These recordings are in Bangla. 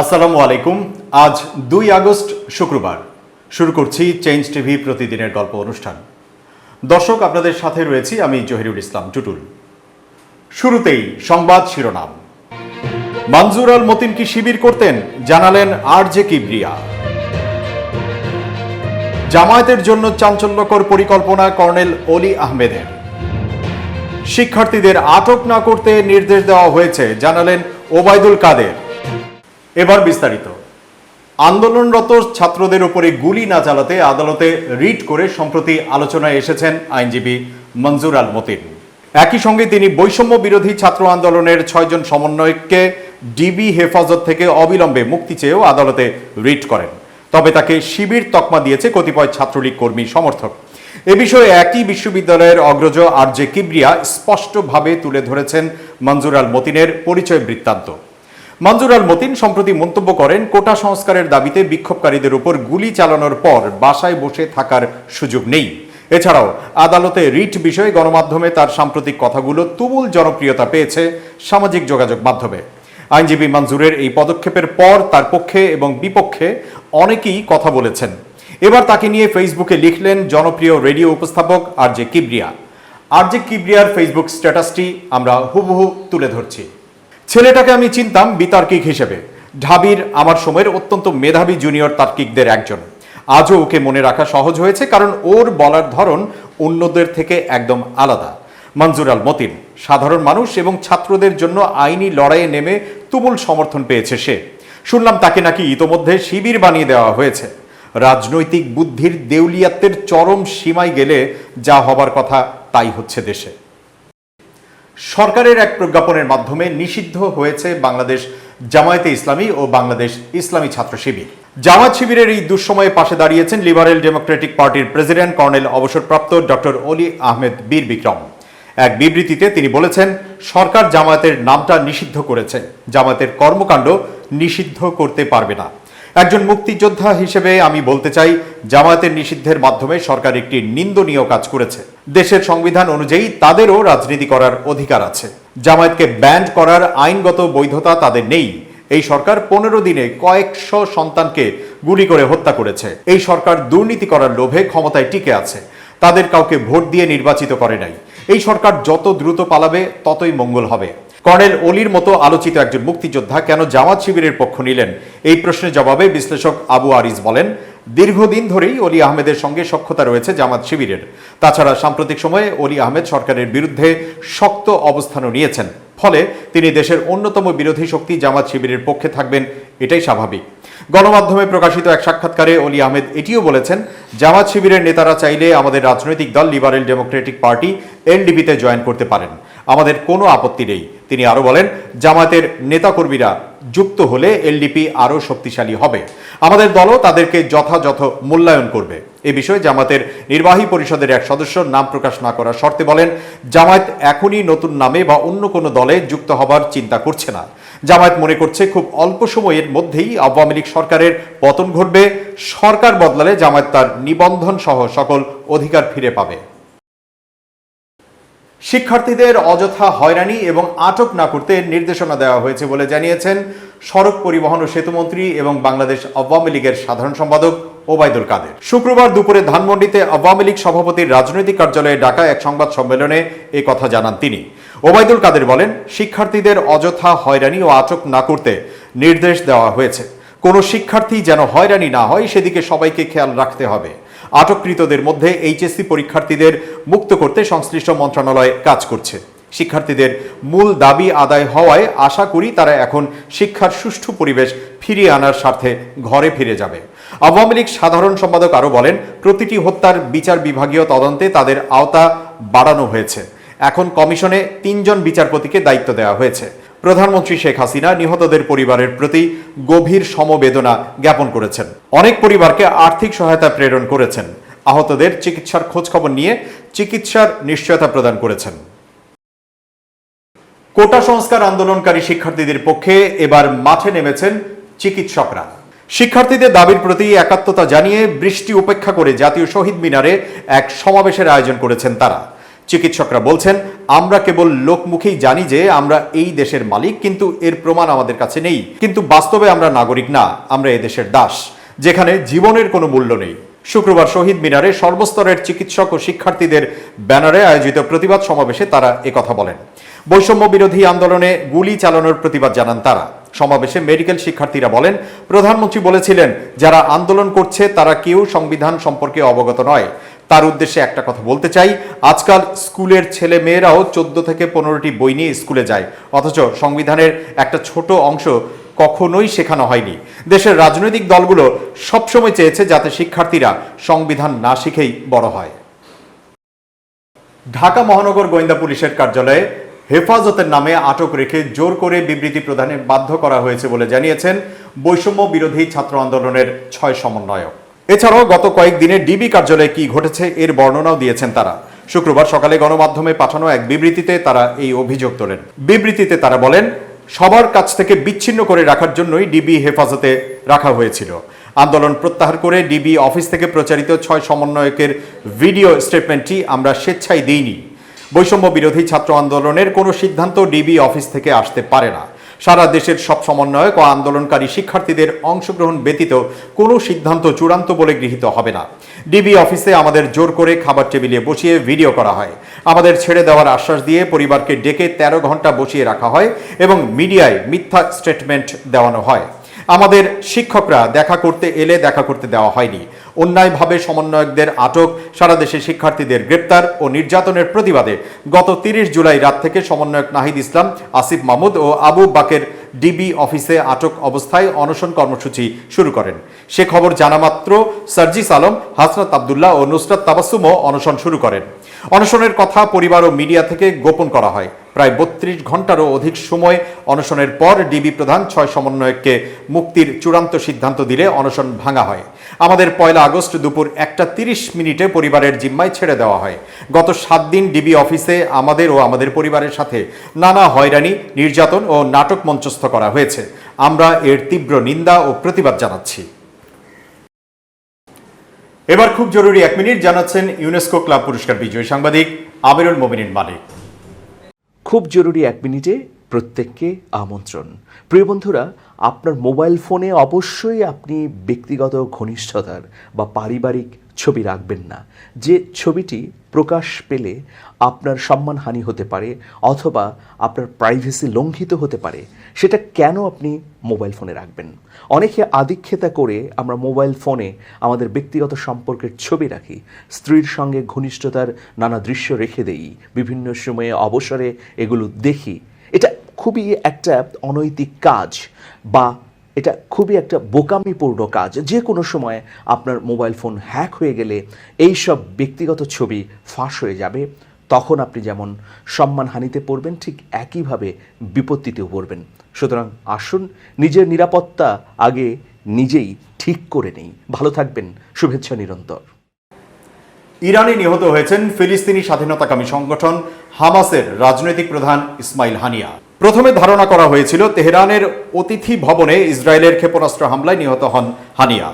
আসসালামু আলাইকুম। আজ দুই আগস্ট, শুক্রবার। শুরু করছি চেঞ্জ টিভি প্রতিদিনের গল্প অনুষ্ঠান। দর্শক, আপনাদের সাথে রয়েছি আমি জহিরুল ইসলাম টুটুল। শুরুতেই সংবাদ শিরোনাম। মঞ্জুর আল মতিন কি শিবির করতেন? জানালেন আর জে কিবরিয়া। জামায়াতের জন্য চাঞ্চল্যকর পরিকল্পনা কর্নেল অলি আহমেদের। শিক্ষার্থীদের আটক না করতে নির্দেশ দেওয়া হয়েছে, জানালেন ওবায়দুল কাদের। এবার বিস্তারিত। আন্দোলনরত ছাত্রদের উপরে গুলি না চালাতে আদালতে রিট করে সম্প্রতি আলোচনায় এসেছেন আইনজীবী মঞ্জুর আল মতিন। একই সঙ্গে তিনি বৈষম্য বিরোধী ছাত্র আন্দোলনের ছয়জন সমন্বয়ককে ডিবি হেফাজত থেকে অবিলম্বে মুক্তি চেয়েও আদালতে রিট করেন। তবে তাকে শিবির তকমা দিয়েছে কতিপয় ছাত্রলীগ কর্মী সমর্থক। এ বিষয়ে একই বিশ্ববিদ্যালয়ের অগ্রজ আর জে কিবরিয়া স্পষ্টভাবে তুলে ধরেছেন মঞ্জুর আল মতিনের পরিচয় বৃত্তান্ত। মঞ্জুর আল মতিন সম্প্রতি মন্তব্য করেন, কোটা সংস্কারের দাবিতে বিক্ষোভকারীদের উপর গুলি চালানোর পর বাসায় বসে থাকার সুযোগ নেই। এছাড়াও, আদালতে রিট বিষয়ে গণমাধ্যমে তার সাম্প্রতিক কথাগুলো তুমুল জনপ্রিয়তা পেয়েছে সামাজিক যোগাযোগ মাধ্যমে। আইনজীবী মঞ্জুরের এই পদক্ষেপের পর তার পক্ষে এবং বিপক্ষে অনেকেই কথা বলেছেন। এবার তাকে নিয়ে ফেসবুকে লিখলেন জনপ্রিয় রেডিও উপস্থাপক R J Kibria. R J কিবরিয়ার Facebook স্ট্যাটাসটি আমরা হুবহু তুলে ধরছি। ছেলেটাকে আমি চিনতাম বিতার্কিক হিসেবে। ঢাবির আমার সময়ের অত্যন্ত মেধাবী জুনিয়র তার্কিকদের একজন। আজও ওকে মনে রাখা সহজ হয়েছে কারণ ওর বলার ধরন অন্যদের থেকে একদম আলাদা। মঞ্জুর আল মতিন, সাধারণ মানুষ এবং ছাত্রদের জন্য আইনি লড়াইয়ে নেমে তুমুল সমর্থন পেয়েছে সে। শুনলাম তাকে নাকি ইতোমধ্যে শিবির বানিয়ে দেওয়া হয়েছে। রাজনৈতিক বুদ্ধির দেউলিয়াত্বের চরম সীমায় গেলে যা হবার কথা তাই হচ্ছে দেশে। সরকারের এক প্রজ্ঞাপনের মাধ্যমে নিষিদ্ধ হয়েছে বাংলাদেশ জামায়াতে ইসলামী ও বাংলাদেশ ইসলামী ছাত্র শিবির। জামাত শিবিরের এই দুঃসময়ে পাশে দাঁড়িয়েছেন লিবারেল ডেমোক্রেটিক পার্টির প্রেসিডেন্ট কর্নেল অবসরপ্রাপ্ত ডক্টর অলি আহমেদ বীর বিক্রম। এক বিবৃতিতে তিনি বলেছেন, সরকার জামায়াতের নামটা নিষিদ্ধ করেছে। জামায়াতের কর্মকাণ্ড নিষিদ্ধ করতে পারবে না। একজন মুক্তিযোদ্ধা হিসেবে আমি বলতে চাই, জামায়াতের নিষিদ্ধের মাধ্যমে সরকার একটি নিন্দনীয় কাজ করেছে। দেশের সংবিধান অনুযায়ী তাদেরও রাজনীতি করার অধিকার আছে। জামায়াতকে ব্যান্ড করার আইনগত বৈধতা তাদের নেই। এই সরকার পনেরো দিনে কয়েকশো সন্তানকে গুলি করে হত্যা করেছে। এই সরকার দুর্নীতি করার লোভে ক্ষমতায় টিকে আছে। তাদের কাউকে ভোট দিয়ে নির্বাচিত করে নাই। এই সরকার যত দ্রুত পালাবে, ততই মঙ্গল হবে। কর্নেল অলির মতো আলোচিত একজন মুক্তিযোদ্ধা কেন জামাত শিবিরের পক্ষ নিলেন? এই প্রশ্নের জবাবে বিশ্লেষক আবু আরিজ বলেন, দীর্ঘদিন ধরেই অলি আহমেদের সঙ্গে সক্ষতা রয়েছে জামাত শিবিরের। তাছাড়া সাম্প্রতিক সময়ে অলি আহমেদ সরকারের বিরুদ্ধে শক্ত অবস্থানও নিয়েছেন। ফলে তিনি দেশের অন্যতম বিরোধী শক্তি জামাত শিবিরের পক্ষে থাকবেন, এটাই স্বাভাবিক। গণমাধ্যমে প্রকাশিত এক সাক্ষাৎকারে অলি আহমেদ এটিও বলেছেন, জামাত শিবিরের নেতারা চাইলে আমাদের রাজনৈতিক দল, লিবারেল ডেমোক্রেটিক পার্টি এলডিপিতে জয়েন করতে পারেন। আমাদের কোনো আপত্তি নেই। তিনি আরও বলেন, জামায়াতের নেতাকর্মীরা যুক্ত হলে এলডিপি আরও শক্তিশালী হবে। আমাদের দলও তাদেরকে যথাযথ মূল্যায়ন করবে। এ বিষয়ে জামাতের নির্বাহী পরিষদের এক সদস্য নাম প্রকাশ না করার শর্তে বলেন, জামায়াত এখনই নতুন নামে বা অন্য কোনো দলে যুক্ত হবার চিন্তা করছে না। জামায়াত মনে করছে খুব অল্প সময়ের মধ্যেই আওয়ামী লীগ সরকারের পতন ঘটবে। সরকার বদলালে জামায়াত তার নিবন্ধন সহ সকল অধিকার ফিরে পাবে। শিক্ষার্থীদের অযথা হয়রানি এবং আটক না করতে নির্দেশনা দেওয়া হয়েছে বলে জানিয়েছেন সড়ক পরিবহন ও সেতুমন্ত্রী এবং বাংলাদেশ আওয়ামী লীগের সাধারণ সম্পাদক ওবায়দুল কাদের। শুক্রবার দুপুরে ধানমন্ডিতে আওয়ামী লীগ সভাপতির রাজনৈতিক কার্যালয়ে ডাকা এক সংবাদ সম্মেলনে এ কথা জানান তিনি। ওবায়দুল কাদের বলেন, শিক্ষার্থীদের অযথা হয়রানি ও আটক না করতে নির্দেশ দেওয়া হয়েছে। কোনো শিক্ষার্থী যেন হয়রানি না হয়, সেদিকে সবাইকে খেয়াল রাখতে হবে। আটককৃতদের মধ্যে এইচএসসি পরীক্ষার্থীদের মুক্ত করতে সংশ্লিষ্ট মন্ত্রণালয় কাজ করছে। শিক্ষার্থীদের মূল দাবি আদায় হওয়ায় আশা করি তারা এখন শিক্ষার সুষ্ঠু পরিবেশ ফিরিয়ে আনার স্বার্থে ঘরে ফিরে যাবে। আওয়ামী লীগ সাধারণ সম্পাদক আরও বলেন, প্রতিটি হত্যার বিচার বিভাগীয় তদন্তে তাদের আওতা বাড়ানো হয়েছে। এখন কমিশনে তিনজন বিচারপতিকে দায়িত্ব দেওয়া হয়েছে। প্রধানমন্ত্রী শেখ হাসিনা নিহতদের পরিবারের প্রতি গভীর সমবেদনা জ্ঞাপন করেছেন। অনেক পরিবারকে আর্থিক সহায়তা প্রেরণ করেছেন। আহতদের চিকিৎসার খোঁজখবর নিয়ে চিকিৎসার নিশ্চয়তা প্রদান করেছেন। কোটা সংস্কার আন্দোলনকারী শিক্ষার্থীদের পক্ষে এবার মাঠে নেমেছেন চিকিৎসকরা। শিক্ষার্থীদের দাবির প্রতি একাত্মতা জানিয়ে বৃষ্টি উপেক্ষা করে জাতীয় শহীদ মিনারে এক সমাবেশের আয়োজন করেছেন তারা। চিকিৎসকরা বলছেন, আমরা কেবল লোকমুখেই জানি যে আমরা এই দেশের মালিক, কিন্তু এর প্রমাণ আমাদের কাছে নেই। কিন্তু বাস্তবে আমরা নাগরিক না, আমরা এ দেশের দাস, যেখানে জীবনের কোনো মূল্য নেই। শুক্রবার শহীদ মিনারে সর্বস্তরের চিকিৎসক ও শিক্ষার্থীদের ব্যানারে আয়োজিত প্রতিবাদ সমাবেশে তারা একথা বলেন। বৈষম্য বিরোধী আন্দোলনে গুলি চালানোর প্রতিবাদ জানান তারা। সমাবেশে মেডিকেল শিক্ষার্থীরা বলেন, প্রধানমন্ত্রী বলেছিলেন, যারা আন্দোলন করছে তারা কেউ সংবিধান সম্পর্কে অবগত নয়। তার উদ্দেশ্যে একটা কথা বলতে চাই। আজকাল স্কুলের ছেলে মেয়েরাও চোদ্দ থেকে পনেরোটি বই নিয়ে স্কুলে যায়। অথচ সংবিধানের একটা ছোট অংশ কখনোই শেখানো হয়নি। দেশের রাজনৈতিক দলগুলো সবসময় চেয়েছে যাতে শিক্ষার্থীরা সংবিধান না শিখেই বড় হয়। ঢাকা মহানগর গোয়েন্দা পুলিশের কার্যালয়ে হেফাজতের নামে আটক রেখে জোর করে বিবৃতি প্রদানে বাধ্য করা হয়েছে বলে জানিয়েছেন বৈষম্য বিরোধী ছাত্র আন্দোলনের ছয় সমন্বয়ক। এছাড়াও গত কয়েকদিনে ডিবি কার্যালয়ে কি ঘটেছে এর বর্ণনাও দিয়েছেন তারা। শুক্রবার সকালে গণমাধ্যমে পাঠানো এক বিবৃতিতে তারা এই অভিযোগ তোলেন। বিবৃতিতে তারা বলেন, সবার কাছ থেকে বিচ্ছিন্ন করে রাখার জন্যই ডিবি হেফাজতে রাখা হয়েছিল। আন্দোলন প্রত্যাহার করে ডিবি অফিস থেকে প্রচারিত ছয় সমন্বয়কের ভিডিও স্টেটমেন্টটি আমরা স্বেচ্ছায় দিইনি। বৈষম্য বিরোধী ছাত্র আন্দোলনের কোনো সিদ্ধান্ত ডিবি অফিস থেকে আসতে পারে না। সারা দেশের সব সমন্বয়ক ও আন্দোলনকারী শিক্ষার্থীদের অংশগ্রহণ ব্যতীত কোনো সিদ্ধান্ত চূড়ান্ত বলে গৃহীত হবে না। ডিবি অফিসে আমাদের জোর করে খাবার টেবিলে বসিয়ে ভিডিও করা হয়। আমাদের ছেড়ে দেওয়ার আশ্বাস দিয়ে পরিবারকে ডেকে তেরো ঘণ্টা বসিয়ে রাখা হয় এবং মিডিয়ায় মিথ্যা স্টেটমেন্ট দেওয়ানো হয়। আমাদের শিক্ষকরা দেখা করতে এলে দেখা করতে দেওয়া হয়নি। অন্যায়ভাবে সমন্বয়কদের আটক, সারা দেশে শিক্ষার্থীদের গ্রেপ্তার ও নির্যাতনের প্রতিবাদে গত তিরিশ জুলাই রাত থেকে সমন্বয়ক নাহিদ ইসলাম, আসিফ মাহমুদ ও আবু বাকের ডিবি অফিসে আটক অবস্থায় অনশন কর্মসূচি শুরু করেন। সে খবর জানামাত্র সার্জিস আলম হাসনাত আবদুল্লাহ ও নুসরাত তাবাসুমও অনশন শুরু করেন। অনশনের কথা পরিবার ও মিডিয়া থেকে গোপন করা হয়। প্রায় বত্রিশ ঘন্টারও অধিক সময় অনশনের পর ডিবি প্রধান ছয় সমন্বয়ককে মুক্তির চূড়ান্ত সিদ্ধান্ত দিলে অনশন ভাঙা হয়। আমাদের পয়লা আগস্ট দুপুর একটা তিরিশ মিনিটে পরিবারের জিম্মায় ছেড়ে দেওয়া হয়। গত সাত দিন ডিবি অফিসে আমাদের ও আমাদের পরিবারের সাথে নানা হয়রানি, নির্যাতন ও নাটক মঞ্চস্থ করা হয়েছে। আমরা এর তীব্র নিন্দা ও প্রতিবাদ জানাচ্ছি। এবার খুব জরুরি এক মিনিট, জানাচ্ছেন ইউনেস্কো ক্লাব পুরস্কার বিজয়ী সাংবাদিক আমিরুল মোমিনিন মালিক। খুব জরুরি এক মিনিটে প্রত্যেককে আমন্ত্রণ। প্রিয় বন্ধুরা, আপনার মোবাইল ফোনে অবশ্যই আপনি ব্যক্তিগত ঘনিষ্ঠতার বা পারিবারিক ছবি রাখবেন না। যে ছবিটি প্রকাশ পেলে আপনার সম্মানহানি হতে পারে অথবা আপনার প্রাইভেসি লঙ্ঘিত হতে পারে। সেটা কেন আপনি মোবাইল ফোনে রাখবেন? অনেকে আদিক্ষেতা করে আমরা মোবাইল ফোনে আমাদের ব্যক্তিগত সম্পর্কের ছবি রাখি, স্ত্রীর সঙ্গে ঘনিষ্ঠতার নানা দৃশ্য রেখে দেই, বিভিন্ন সময়ে অবসরে এগুলো দেখি। এটা খুবই একটা অনৈতিক কাজ বা এটা খুবই একটা বোকামিপূর্ণ কাজ। যে কোনো সময় আপনার মোবাইল ফোন হ্যাক হয়ে গেলে এই সব ব্যক্তিগত ছবি ফাঁস হয়ে যাবে তখন আপনি যেমন সম্মানহানিতে পড়বেন, ঠিক একইভাবে বিপত্তিতেও পড়বেন। সুতরাং আসুন, নিজের নিরাপত্তা আগে নিজেই ঠিক করে নেই। ভালো থাকবেন, শুভেচ্ছা নিরন্তর। ইরানে নিহত হয়েছেন ফিলিস্তিনি স্বাধীনতাকামী সংগঠন হামাসের রাজনৈতিক প্রধান ইসমাইল হানিয়া। প্রথমে ধারণা করা হয়েছিল, তেহরানের অতিথি ভবনে ইসরায়েলের ক্ষেপণাস্ত্র হামলায় নিহত হন হানিয়া।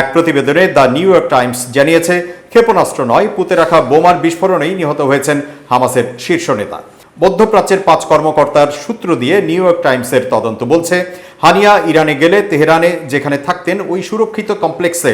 এক প্রতিবেদনে দ্য নিউ ইয়র্ক টাইমস জানিয়েছে, ক্ষেপণাস্ত্র নয়, পুঁতে রাখা বোমার বিস্ফোরণেই নিহত হয়েছেন হামাসের শীর্ষ নেতা। মধ্যপ্রাচ্যের পাঁচ কর্মকর্তার সূত্র দিয়ে নিউ ইয়র্ক টাইমসের তদন্ত বলছে, হানিয়া ইরানে গেলে তেহরানে যেখানে থাকতেন ওই সুরক্ষিত কমপ্লেক্সে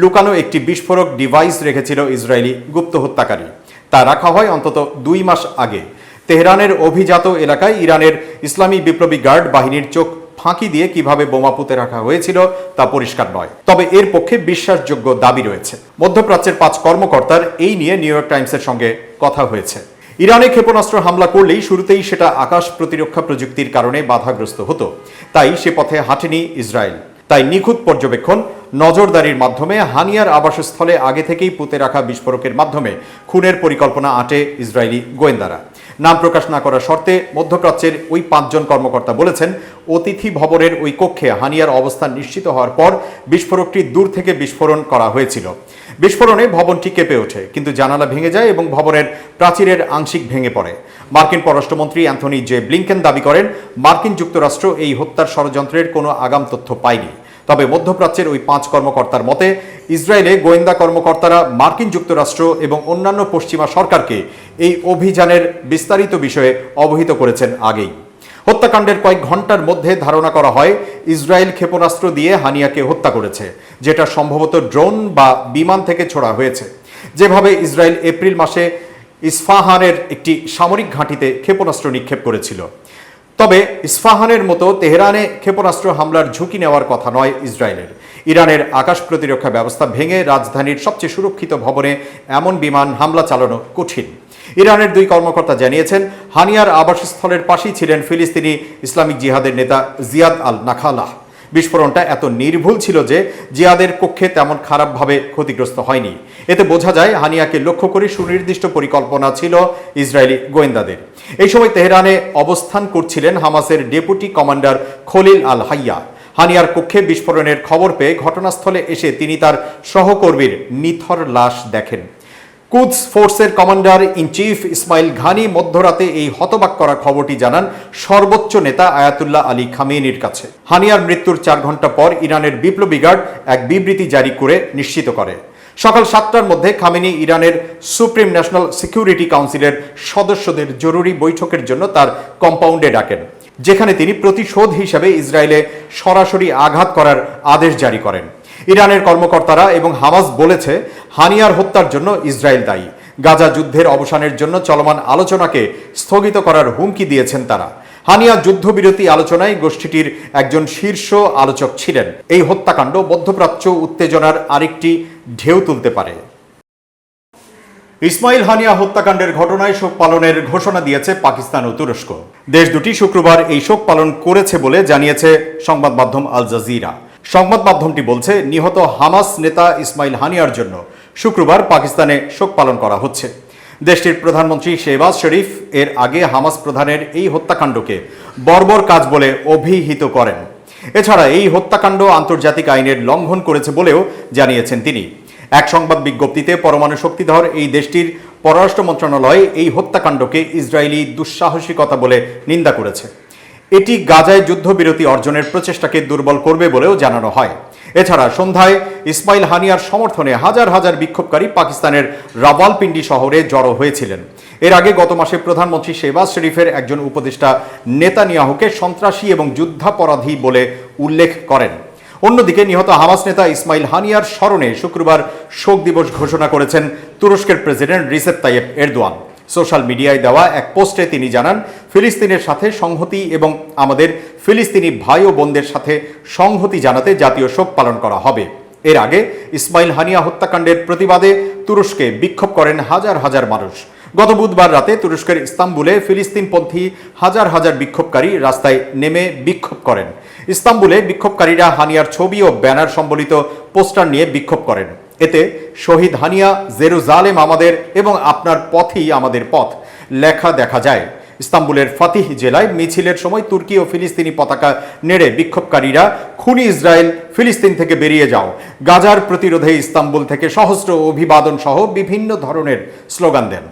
লুকানো একটি বিস্ফোরক ডিভাইস রেখেছিল ইসরায়েলি গুপ্ত হত্যাকারী। তা রাখা হয় অন্তত দুই মাস আগে। তেহরানের অভিজাত এলাকায় ইরানের ইসলামী বিপ্লবী গার্ড বাহিনীর চোখ ফাঁকি দিয়ে কীভাবে বোমা পুঁতে রাখা হয়েছিল তা পরিষ্কার নয়। তবে এর পক্ষে বিশ্বাসযোগ্য দাবি রয়েছে। মধ্যপ্রাচ্যের পাঁচ কর্মকর্তার এই নিয়ে নিউ ইয়র্ক টাইমসের সঙ্গে কথা হয়েছে। ইরানে ক্ষেপণাস্ত্র হামলা করলেই শুরুতেই সেটা আকাশ প্রতিরক্ষা প্রযুক্তির কারণে বাধাগ্রস্ত হতো। তাই সে পথে হাঁটেনি ইসরায়েল। তাই নিখুঁত পর্যবেক্ষণ, নজরদারির মাধ্যমে হানিয়ার আবাসস্থলে আগে থেকেই পুঁতে রাখা বিস্ফোরকের মাধ্যমে খুনের পরিকল্পনা আটে ইসরায়েলি গোয়েন্দারা। নাম প্রকাশ না করার শর্তে মধ্যপ্রাচ্যের ওই পাঁচজন কর্মকর্তা বলেছেন, অতিথি ভবনের ওই কক্ষে হানিয়ার অবস্থান নিশ্চিত হওয়ার পর বিস্ফোরকটি দূর থেকে বিস্ফোরণ করা হয়েছিল। বিস্ফোরণে ভবনটি কেঁপে ওঠে, কিন্তু জানালা ভেঙে যায় এবং ভবনের প্রাচীরের আংশিক ভেঙে পড়ে। মার্কিন পররাষ্ট্রমন্ত্রী অ্যান্থনি জে ব্লিংকেন দাবি করেন, মার্কিন যুক্তরাষ্ট্র এই হত্যার ষড়যন্ত্রের কোনো আগাম তথ্য পায়নি। তবে মধ্যপ্রাচ্যের ওই পাঁচ কর্মকর্তার মতে, ইসরায়েলে গোয়েন্দা কর্মকর্তারা মার্কিন যুক্তরাষ্ট্র এবং অন্যান্য পশ্চিমা সরকারকে এই অভিযানের বিস্তারিত বিষয়ে অবহিত করেছেন আগেই। হত্যাকাণ্ডের কয়েক ঘণ্টার মধ্যে ধারণা করা হয়, ইসরায়েল ক্ষেপণাস্ত্র দিয়ে হানিয়াকে হত্যা করেছে, যেটা সম্ভবত ড্রোন বা বিমান থেকে ছোড়া হয়েছে। যেভাবে ইসরায়েল এপ্রিল মাসে ইস্ফাহানের একটি সামরিক ঘাঁটিতে ক্ষেপণাস্ত্র নিক্ষেপ করেছিল। তবে ইস্ফাহানের মতো তেহরানে ক্ষেপণাস্ত্র হামলার ঝুঁকি নেওয়ার কথা নয় ইসরায়েলের। ইরানের আকাশ প্রতিরক্ষা ব্যবস্থা ভেঙে রাজধানীর সবচেয়ে সুরক্ষিত ভবনে এমন বিমান হামলা চালানো কঠিন। ইরানের দুই কর্মকর্তা জানিয়েছেন, হানিয়ার আবাসস্থলের পাশেই ছিলেন ফিলিস্তিনি ইসলামিক জিহাদের নেতা জিয়াদ আল নাখালাহ বিস্ফোরণটা এত নির্ভুল ছিল যে জিয়াদের কক্ষে তেমন খারাপভাবে ক্ষতিগ্রস্ত হয়নি। এতে বোঝা যায় হানিয়াকে লক্ষ্য করে সুনির্দিষ্ট পরিকল্পনা ছিল ইসরায়েলি গোয়েন্দাদের। এই সময় তেহরানে অবস্থান করছিলেন হামাসের ডেপুটি কমান্ডার খলিল আল হাইয়া। হানিয়ার কক্ষে বিস্ফোরণের খবর পেয়ে ঘটনাস্থলে এসে তিনি তার সহকর্মীর নিথর লাশ দেখেন। কুদস ফোর্সের commander in chief Ismail Ghani মধ্যরাতে এই হতবাক করা খবরটি জানান সর্বোচ্চ নেতা আয়াতুল্লাহ আলী খামেনির কাছে। হানিয়ার মৃত্যুর চার ঘণ্টা পর ইরানের বিপ্লবী গার্ড এক বিবৃতি জারি করে নিশ্চিত করে। সকাল সাতটার মধ্যে খামেনি ইরানের সুপ্রিম ন্যাশনাল সিকিউরিটি কাউন্সিলের সদস্যদের জরুরি বৈঠকের জন্য তার কম্পাউন্ডে ডাকেন, যেখানে তিনি প্রতিশোধ হিসাবে ইসরায়েলে সরাসরি আঘাত করার আদেশ জারি করেন। ইরানের কর্মকর্তারা এবং হামাস বলেছে, হানিয়ার হত্যার জন্য ইসরায়েল দায়ী। গাজা যুদ্ধের অবসানের জন্য চলমান আলোচনাকে স্থগিত করার হুমকি দিয়েছেন তারা। হানিয়া যুদ্ধবিরতি আলোচনায় গোষ্ঠীটির একজন শীর্ষ আলোচক ছিলেন। এই হত্যাকাণ্ড মধ্যপ্রাচ্য উত্তেজনার আরেকটি ঢেউ তুলতে পারে। ইসমাইল হানিয়া হত্যাকাণ্ডের ঘটনায় শোক পালনের ঘোষণা দিয়েছে পাকিস্তান ও তুরস্ক। দেশ দুটি শুক্রবার এই শোক পালন করেছে বলে জানিয়েছে সংবাদ মাধ্যম আল জাজিরা। সংবাদ মাধ্যমটি বলছে, নিহত হামাস নেতা ইসমাইল হানিয়ার জন্য শুক্রবার পাকিস্তানে শোক পালন করা হচ্ছে। দেশটির প্রধানমন্ত্রী শেহবাজ শরীফ এর আগে হামাস প্রধানের এই হত্যাকাণ্ডকে বর্বর কাজ বলে অভিহিত করেন। এছাড়া এই হত্যাকাণ্ড আন্তর্জাতিক আইনের লঙ্ঘন করেছে বলেও জানিয়েছেন তিনি। এক সংবাদ বিজ্ঞপ্তিতে পরমাণু শক্তিধর এই দেশটির পররাষ্ট্র মন্ত্রণালয় এই হত্যাকাণ্ডকে ইসরায়েলি দুঃসাহসিকতা বলে নিন্দা করেছে। এটি গাজায় যুদ্ধবিরতি অর্জনের প্রচেষ্টাকে দুর্বল করবে বলেও জানানো হয়। এছাড়া সন্ধ্যায় ইসমাইল হানিয়ার সমর্থনে হাজার হাজার বিক্ষোভকারী পাকিস্তানের রাওয়ালপিন্ডি শহরে জড়ো হয়েছিলেন। এর আগে গত মাসে প্রধানমন্ত্রী শেবাজ শরীফের একজন উপদেষ্টা নেতানিয়াহুকে সন্ত্রাসী এবং যুদ্ধাপরাধী বলে উল্লেখ করেন। অন্যদিকে নিহত হামাস নেতা ইসমাইল হানিয়ার স্মরণে শুক্রবার শোক দিবস ঘোষণা করেছেন তুরস্কের president Recep Tayyip Erdogan. Social মিডিয়ায় দেওয়া এক পোস্টে তিনি জানান, ফিলিস্তিনের সাথে সংহতি এবং আমাদের ফিলিস্তিনি ভাই ও বোনদের সাথে সংহতি জানাতে জাতীয় শোক পালন করা হবে। এর আগে ইসমাইল হানিয়া হত্যাকাণ্ডের প্রতিবাদে তুরস্কে বিক্ষোভ করেন হাজার হাজার মানুষ। গত বুধবার রাতে তুরস্কের ইস্তাম্বুলে ফিলিস্তিনপন্থী হাজার হাজার বিক্ষোভকারী রাস্তায় নেমে বিক্ষোভ করেন। ইস্তাম্বুলে বিক্ষোভকারীরা হানিয়ার ছবি ও ব্যানার সম্বলিত পোস্টার নিয়ে বিক্ষোভ করেন। এতে শহীদ হানিয়া, জেরুজালেম আমাদের এবং আপনার পথই আমাদের পথ। লেখা দেখা যায়, ইস্তাম্বুলের ফাতিহ জেলায় মিছিলের সময় তুর্কি ও ফিলিস্তিনি পতাকা নেড়ে বিক্ষোভকারীরা, খুনি ইসরায়েল, ফিলিস্তিন থেকে বেরিয়ে যাও। গাজার প্রতিরোধে ইস্তাম্বুল থেকে সহস্র অভিবাদন সহ বিভিন্ন ধরনের স্লোগান দেন।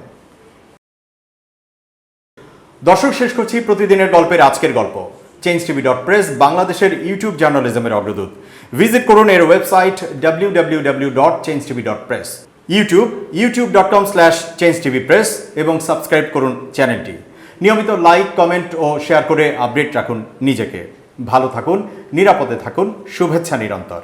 দর্শক, শেষ করছি প্রতিদিনের গল্পের আজকের গল্প। চেঞ্জ টিভি ডট প্রেস বাংলাদেশের ইউটিউব জার্নালিজমের অগ্রদূত। ভিজিট করুন এর website W W W dot change dot press YouTube YouTube dot com slash change TV press এবং সাবস্ক্রাইব করুন চ্যানেলটি নিয়মিত লাইক কমেন্ট ও শেয়ার করে আপডেট রাখুন নিজেকে। ভালো থাকুন, নিরাপদে থাকুন, শুভেচ্ছা নিরন্তর।